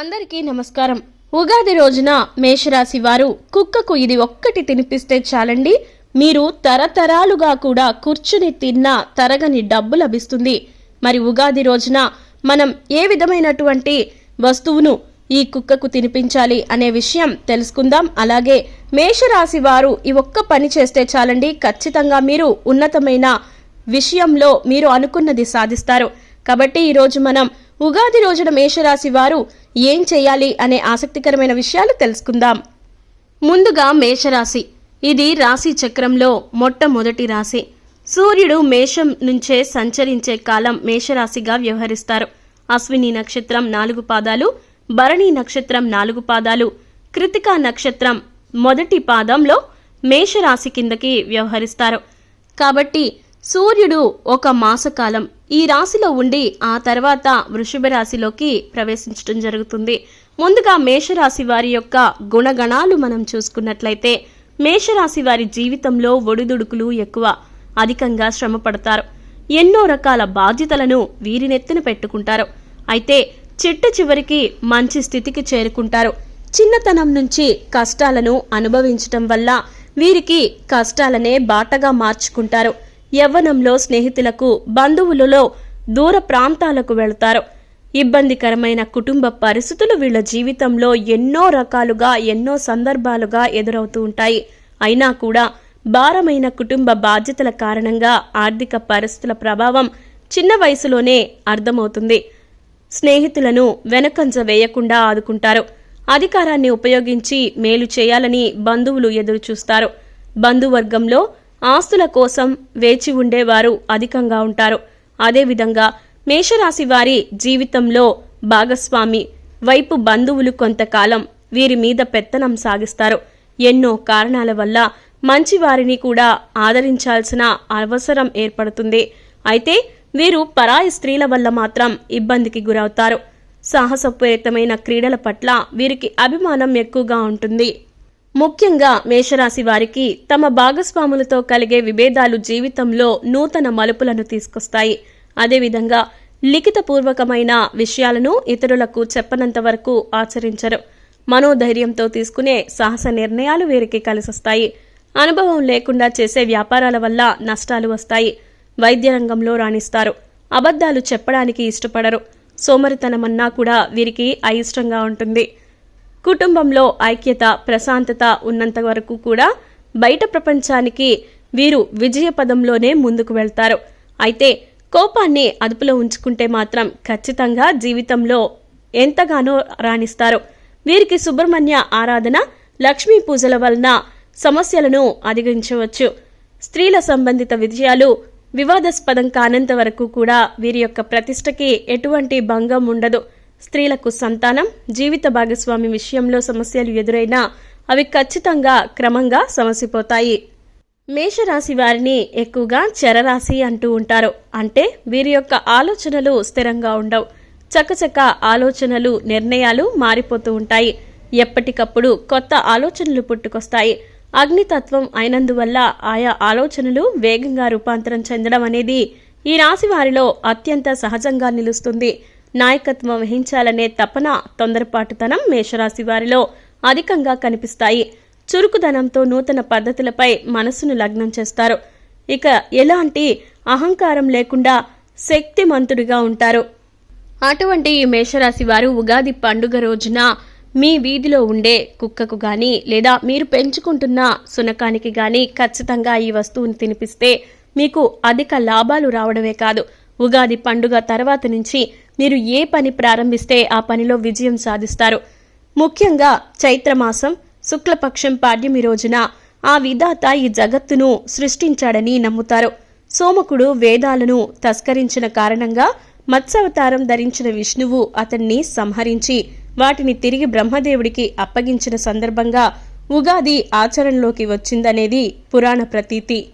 అందరికీ నమస్కారం. ఉగాది రోజున మేషరాశి వారు కుక్కకు ఇది ఒక్కటి తినిపిస్తే చాలండి. మీరు తరతరాలుగా కూడా కూర్చుని తిన్నా తరగని డబ్బు లభిస్తుంది. మరి ఉగాది రోజున మనం ఏ విధమైనటువంటి వస్తువును ఈ కుక్కకు తినిపించాలి అనే విషయం తెలుసుకుందాం. అలాగే మేషరాశి వారు ఈ ఒక్క పని చేస్తే చాలండి. ఖచ్చితంగా మీరు ఉన్నతమైన విషయంలో మీరు అనుకున్నది సాధిస్తారు. కాబట్టి ఈరోజు మనం ఉగాది రోజున మేషరాశి వారు ఏం చేయాలి అనే ఆసక్తికరమైన విషయాలు తెలుసుకుందాం. ముందుగా మేషరాశి. ఇది రాశి చక్రంలో మొట్టమొదటి రాశి. సూర్యుడు మేషం నుంచే సంచరించే కాలం మేషరాశిగా వ్యవహరిస్తారు. అశ్విని నక్షత్రం నాలుగు పాదాలు భరణి నక్షత్రం నాలుగు పాదాలు కృతికా నక్షత్రం మొదటి పాదంలో మేషరాశి కిందకి వ్యవహరిస్తారు. కాబట్టి సూర్యుడు ఒక మాసకాలం ఈ రాశిలో ఉండి ఆ తర్వాత వృషభ రాశిలోకి ప్రవేశించడం జరుగుతుంది. ముందుగా మేషరాశి వారి యొక్క గుణగణాలు మనం చూసుకున్నట్లయితే మేషరాశి వారి జీవితంలో ఒడిదుడుకులు ఎక్కువ అధికంగా శ్రమ పడతారు. ఎన్నో రకాల బాధ్యతలను వీరినెత్తిన పెట్టుకుంటారు. అయితే చిట్ట చివరికి మంచి స్థితికి చేరుకుంటారు. చిన్నతనం నుంచి కష్టాలను అనుభవించటం వల్ల వీరికి కష్టాలనే బాటగా మార్చుకుంటారు. యవ్వనంలో స్నేహితులకు బంధువులలో దూర ప్రాంతాలకు వెళతారు. ఇబ్బందికరమైన కుటుంబ పరిస్థితులు వీళ్ళ జీవితంలో ఎన్నో రకాలుగా ఎన్నో సందర్భాలుగా ఎదురవుతూ ఉంటాయి. అయినా కూడా భారమైన కుటుంబ బాధ్యతల కారణంగా ఆర్థిక పరిస్థితుల ప్రభావం చిన్న వయసులోనే అర్థమవుతుంది. స్నేహితులను వెనకంజ వేయకుండా ఆదుకుంటారు. అధికారాన్ని ఉపయోగించి మేలు చేయాలని బంధువులు ఎదురుచూస్తారు. బంధువర్గంలో ఆస్తుల కోసం వేచి ఉండేవారు అధికంగా ఉంటారు. అదేవిధంగా మేషరాశి వారి జీవితంలో భాగస్వామి వైపు బంధువులు కొంతకాలం వీరి మీద పెత్తనం సాగిస్తారు. ఎన్నో కారణాల వల్ల మంచి వారిని కూడా ఆదరించాల్సిన అవసరం ఏర్పడుతుంది. అయితే వీరు పరాయి స్త్రీల వల్ల మాత్రం ఇబ్బందికి గురవుతారు. సాహసపూరితమైన క్రీడల పట్ల వీరికి అభిమానం ఎక్కువగా ఉంటుంది. ముఖ్యంగా మేషరాశి వారికి తమ భాగస్వాములతో కలిగే విభేదాలు జీవితంలో నూతన మలుపులను తీసుకొస్తాయి. అదేవిధంగా లిఖితపూర్వకమైన విషయాలను ఇతరులకు చెప్పనంత వరకు ఆచరించరు. మనోధైర్యంతో తీసుకునే సాహస నిర్ణయాలు వీరికి కలిసొస్తాయి. అనుభవం లేకుండా చేసే వ్యాపారాల వల్ల నష్టాలు వస్తాయి. వైద్య రంగంలో రాణిస్తారు. అబద్ధాలు చెప్పడానికి ఇష్టపడరు. సోమరితనమన్నా కూడా వీరికి అయిష్టంగా ఉంటుంది. కుటుంబంలో ఐక్యత ప్రశాంతత ఉన్నంత వరకు కూడా బయట ప్రపంచానికి వీరు విజయ పదంలోనే ముందుకు వెళ్తారు. అయితే కోపాన్ని అదుపులో ఉంచుకుంటే మాత్రం ఖచ్చితంగా జీవితంలో ఎంతగానో రాణిస్తారు. వీరికి సుబ్రహ్మణ్య ఆరాధన లక్ష్మీ పూజల వలన సమస్యలను అధిగమించవచ్చు. స్త్రీల సంబంధిత విజయాలు వివాదాస్పదం కానంత వరకు కూడా వీరి యొక్క ప్రతిష్టకి ఎటువంటి భంగం ఉండదు. స్త్రీలకు సంతానం జీవిత భాగస్వామి విషయంలో సమస్యలు ఎదురైనా అవి ఖచ్చితంగా క్రమంగా సమసిపోతాయి. మేషరాశి వారిని ఎక్కువగా చరరాశి అంటూ ఉంటారు. అంటే వీరి యొక్క ఆలోచనలు స్థిరంగా ఉండవు. చకచక ఆలోచనలు నిర్ణయాలు మారిపోతూ ఉంటాయి. ఎప్పటికప్పుడు కొత్త ఆలోచనలు పుట్టుకొస్తాయి. అగ్నితత్వం అయినందువల్ల ఆయా ఆలోచనలు వేగంగా రూపాంతరం చెందడం అనేది ఈ రాశి వారిలో అత్యంత సహజంగా నిలుస్తుంది. నాయకత్వం వహించాలనే తపన తొందరపాటుతనం మేషరాశి వారిలో అధికంగా కనిపిస్తాయి. చురుకుదనంతో నూతన పద్ధతులపై మనసును లగ్నం చేస్తారు. ఇక ఎలాంటి అహంకారం లేకుండా శక్తిమంతుడిగా ఉంటారు. అటువంటి ఈ మేషరాశి వారు ఉగాది పండుగ రోజున మీ వీధిలో ఉండే కుక్కకు గాని లేదా మీరు పెంచుకుంటున్న సునకానికి గాని ఖచ్చితంగా ఈ వస్తువుని తినిపిస్తే మీకు అధిక లాభాలు రావడమే కాదు. ఉగాది పండుగ తర్వాత నుంచి మీరు ఏ పని ప్రారంభిస్తే ఆ పనిలో విజయం సాధిస్తారు. ముఖ్యంగా చైత్రమాసం శుక్లపక్షం పాడ్యమి రోజున ఆ విధాత ఈ జగత్తును సృష్టించాడని నమ్ముతారు. సోమకుడు వేదాలను తస్కరించిన కారణంగా మత్స్యవతారం ధరించిన విష్ణువు అతన్ని సంహరించి వాటిని తిరిగి బ్రహ్మదేవుడికి అప్పగించిన సందర్భంగా ఉగాది ఆచరణలోకి వచ్చిందనేది పురాణ ప్రతీతి.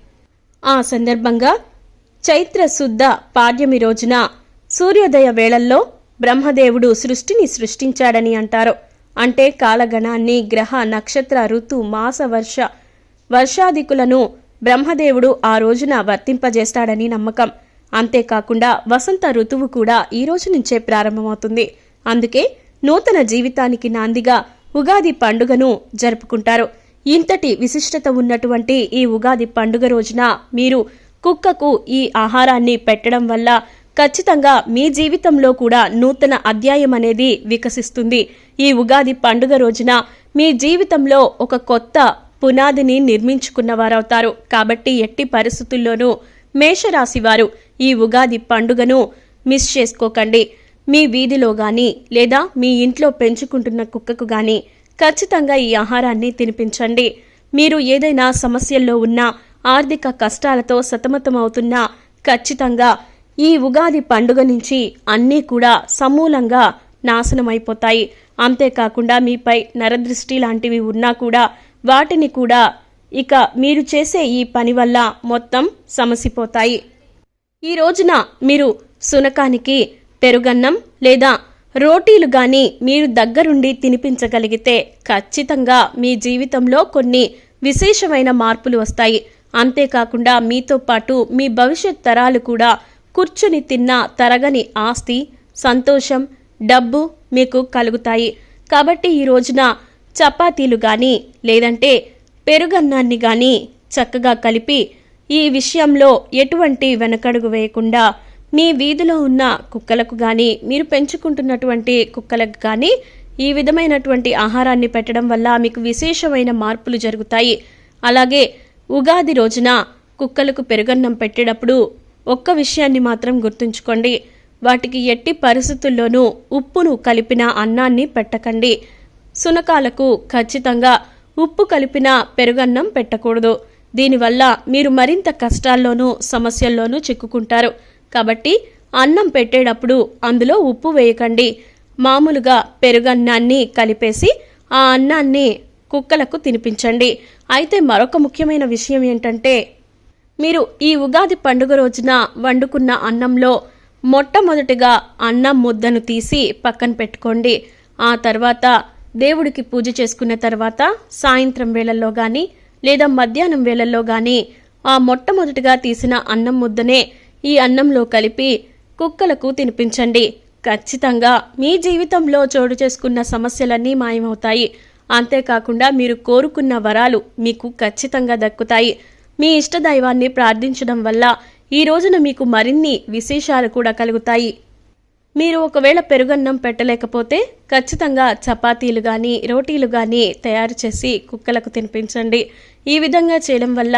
ఆ సందర్భంగా చైత్ర శుద్ధ పాడ్యమి రోజున సూర్యోదయ వేళల్లో బ్రహ్మదేవుడు సృష్టిని సృష్టించాడని అంటారు. అంటే కాలగణాన్ని గ్రహ నక్షత్ర ఋతు మాస వర్ష వర్షాదికులను బ్రహ్మదేవుడు ఆ రోజున వర్తింపజేస్తాడని నమ్మకం. అంతేకాకుండా వసంత ఋతువు కూడా ఈ రోజు నుంచే ప్రారంభమవుతుంది. అందుకే నూతన జీవితానికి నాందిగా ఉగాది పండుగను జరుపుకుంటారు. ఇంతటి విశిష్టత ఉన్నటువంటి ఈ ఉగాది పండుగ రోజున మీరు కుక్కకు ఈ ఆహారాన్ని పెట్టడం వల్ల ఖచ్చితంగా మీ జీవితంలో కూడా నూతన అధ్యాయం అనేది వికసిస్తుంది. ఈ ఉగాది పండుగ రోజున మీ జీవితంలో ఒక కొత్త పునాదిని నిర్మించుకున్నవారవుతారు. కాబట్టి ఎట్టి పరిస్థితుల్లోనూ మేషరాశి వారు ఈ ఉగాది పండుగను మిస్ చేసుకోకండి. మీ వీధిలో గాని లేదా మీ ఇంట్లో పెంచుకుంటున్న కుక్కకు గాని ఖచ్చితంగా ఈ ఆహారాన్ని తినిపించండి. మీరు ఏదైనా సమస్యల్లో ఉన్నా ఆర్థిక కష్టాలతో సతమతమవుతున్నా ఖచ్చితంగా ఈ ఉగాది పండుగ నుంచి అన్నీ కూడా సమూలంగా నాశనమైపోతాయి. అంతేకాకుండా మీపై నరదృష్టి లాంటివి ఉన్నా కూడా వాటిని కూడా ఇక మీరు చేసే ఈ పని వల్ల మొత్తం సమసిపోతాయి. ఈ రోజున మీరు సునకానికి పెరుగన్నం లేదా రోటీలు గాని మీరు దగ్గరుండి తినిపించగలిగితే ఖచ్చితంగా మీ జీవితంలో కొన్ని విశేషమైన మార్పులు వస్తాయి. అంతేకాకుండా మీతో పాటు మీ భవిష్యత్ తరాలు కూడా కూర్చుని తిన్న తరగని ఆస్తి సంతోషం డబ్బు మీకు కలుగుతాయి. కాబట్టి ఈ రోజున చపాతీలు కానీ లేదంటే పెరుగన్నాన్ని కానీ చక్కగా కలిపి ఈ విషయంలో ఎటువంటి వెనకడుగు వేయకుండా మీ వీధిలో ఉన్న కుక్కలకు కానీ మీరు పెంచుకుంటున్నటువంటి కుక్కలకు కానీ ఈ విధమైనటువంటి ఆహారాన్ని పెట్టడం వల్ల మీకు విశేషమైన మార్పులు జరుగుతాయి. అలాగే ఉగాది రోజున కుక్కలకు పెరుగన్నం పెట్టేటప్పుడు ఒక్క విషయాన్ని మాత్రం గుర్తుంచుకోండి. వాటికి ఎట్టి పరిస్థితుల్లోనూ ఉప్పును కలిపిన అన్నాన్ని పెట్టకండి. సునకాలకు ఖచ్చితంగా ఉప్పు కలిపిన పెరుగన్నం పెట్టకూడదు. దీనివల్ల మీరు మరింత కష్టాల్లోనూ సమస్యల్లోనూ చిక్కుకుంటారు. కాబట్టి అన్నం పెట్టేటప్పుడు అందులో ఉప్పు వేయకండి. మామూలుగా పెరుగన్నాన్ని కలిపేసి ఆ అన్నాన్ని కుక్కలకు తినిపించండి. అయితే మరొక ముఖ్యమైన విషయం ఏంటంటే మీరు ఈ ఉగాది పండుగ రోజున వండుకున్న అన్నంలో మొట్టమొదటిగా అన్నం ముద్దను తీసి పక్కన పెట్టుకోండి. ఆ తర్వాత దేవుడికి పూజ చేసుకున్న తర్వాత సాయంత్రం వేళల్లో కానీ లేదా మధ్యాహ్నం వేళల్లో కానీ ఆ మొట్టమొదటిగా తీసిన అన్నం ముద్దనే ఈ అన్నంలో కలిపి కుక్కలకు తినిపించండి. ఖచ్చితంగా మీ జీవితంలో చోటు చేసుకున్న సమస్యలన్నీ మాయమవుతాయి. అంతేకాకుండా మీరు కోరుకున్న వరాలు మీకు ఖచ్చితంగా దక్కుతాయి. మీ ఇష్ట దైవాన్ని ప్రార్థించడం వల్ల ఈ రోజున మీకు మరిన్ని విశేషాలు కూడా కలుగుతాయి. మీరు ఒకవేళ పెరుగన్నం పెట్టలేకపోతే ఖచ్చితంగా చపాతీలు కానీ రోటీలు కానీ తయారు చేసి కుక్కలకు తినిపించండి. ఈ విధంగా చేయడం వల్ల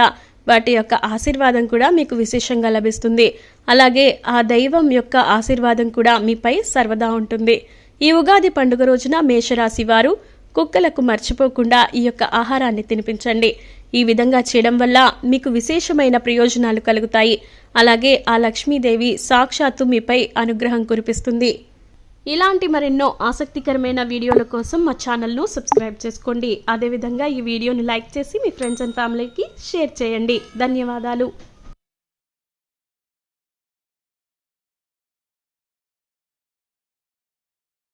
వాటి యొక్క ఆశీర్వాదం కూడా మీకు విశేషంగా లభిస్తుంది. అలాగే ఆ దైవం యొక్క ఆశీర్వాదం కూడా మీపై సర్వదా ఉంటుంది. ఈ ఉగాది పండుగ రోజున మేషరాశి వారు కుక్కలకు మర్చిపోకుండా ఈ యొక్క ఆహారాన్ని తినిపించండి. ఈ విధంగా చేయడం వల్ల మీకు విశేషమైన ప్రయోజనాలు కలుగుతాయి. అలాగే ఆ లక్ష్మీదేవి సాక్షాత్తు మీపై అనుగ్రహం కురిపిస్తుంది. ఇలాంటి మరెన్నో ఆసక్తికరమైన వీడియోల కోసం మా ఛానల్ను సబ్స్క్రైబ్ చేసుకోండి. అదేవిధంగా ఈ వీడియోని లైక్ చేసి మీ ఫ్రెండ్స్ అండ్ ఫ్యామిలీకి షేర్ చేయండి. ధన్యవాదాలు.